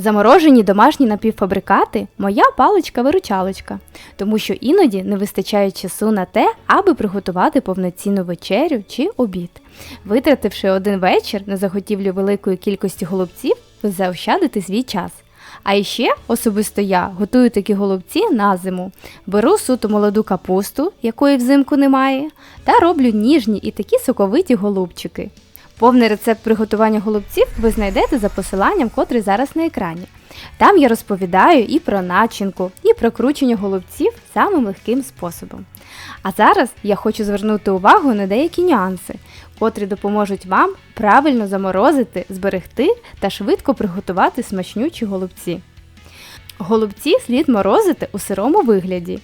Заморожені домашні напівфабрикати моя паличка-виручалочка, тому що іноді не вистачає часу на те, аби приготувати повноцінну вечерю чи обід. Витративши один вечір на заготівлю великої кількості голубців, ви заощадите свій час. А іще особисто я готую такі голубці на зиму. Беру суто молоду капусту, якої взимку немає, та роблю ніжні і такі соковиті голубчики. Повний рецепт приготування голубців ви знайдете за посиланням, котрий зараз на екрані. Там я розповідаю і про начинку, і про кручення голубців самим легким способом. А зараз я хочу звернути увагу на деякі нюанси, котрі допоможуть вам правильно заморозити, зберегти та швидко приготувати смачнючі голубці. Голубці слід морозити у сирому вигляді.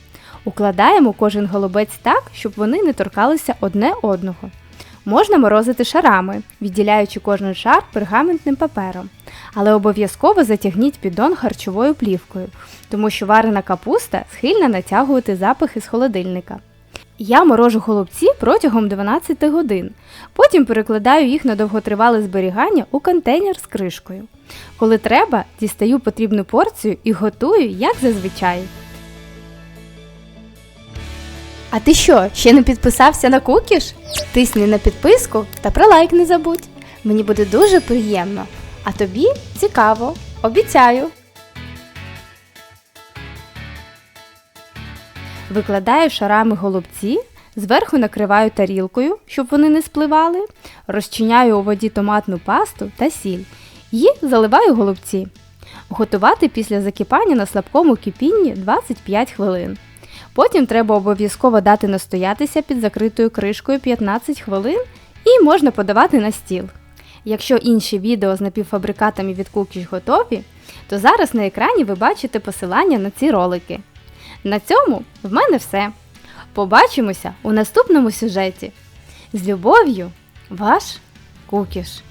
Укладаємо кожен голубець так, щоб вони не торкалися одне одного. Можна морозити шарами, відділяючи кожен шар пергаментним папером. Але обов'язково затягніть піддон харчовою плівкою, тому що варена капуста схильна натягувати запахи з холодильника. Я морожу голубці протягом 12 годин. Потім перекладаю їх на довготривале зберігання у контейнер з кришкою. Коли треба, дістаю потрібну порцію і готую, як зазвичай. А ти що, ще не підписався на кукіш? Тисни на підписку та про лайк не забудь. Мені буде дуже приємно. А тобі цікаво. Обіцяю. Викладаю шарами голубці, зверху накриваю тарілкою, щоб вони не спливали, розчиняю у воді томатну пасту та сіль і заливаю голубці. Готувати після закипання на слабкому кипінні 25 хвилин. Потім треба обов'язково дати настоятися під закритою кришкою 15 хвилин і можна подавати на стіл. Якщо інші відео з напівфабрикатами від Cookish готові, то зараз на екрані ви бачите посилання на ці ролики. На цьому в мене все. Побачимося у наступному сюжеті. З любов'ю, ваш Кукіш.